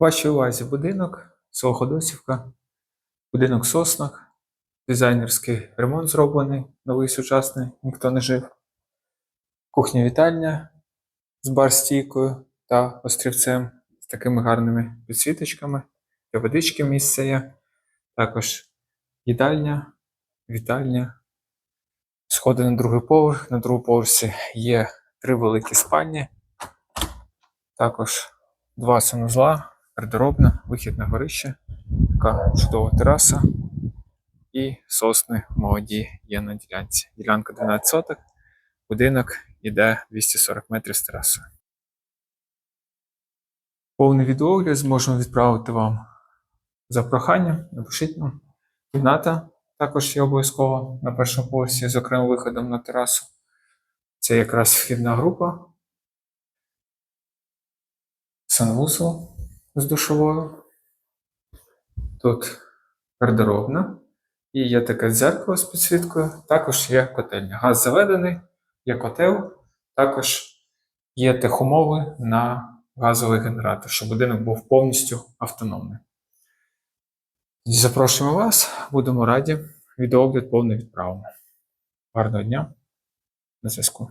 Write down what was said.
Вашій увазі будинок, село Ходосівка, будинок Соснак, дизайнерський ремонт зроблений, новий сучасний, ніхто не жив. Кухня-вітальня з бар-стійкою та острівцем з такими гарними підсвіточками. Для водички місце є. Також їдальня, вітальня, сходи на другий поверх. На другому поверсі є три великі спальні. Також два санузла, гардеробна, вихід на горище, така чудова тераса і сосни молоді є на ділянці. Ділянка 12 соток, будинок іде 240 метрів з терасою. Повний відеогляд зможемо відправити вам за проханням. Напишіть нам. Кімната також є обов'язково на першому поверсі з окремим виходом на терасу. Це якраз вхідна група. Санвузол з душовою. Тут гардеробна. І є таке дзеркало з підсвіткою. Також є котельня. Газ заведений, є котел, також є техумови на газовий генератор, щоб будинок був повністю автономний. Запрошуємо вас, будемо раді. Відеогляд повний відправимо. Гарного дня. На зв'язку.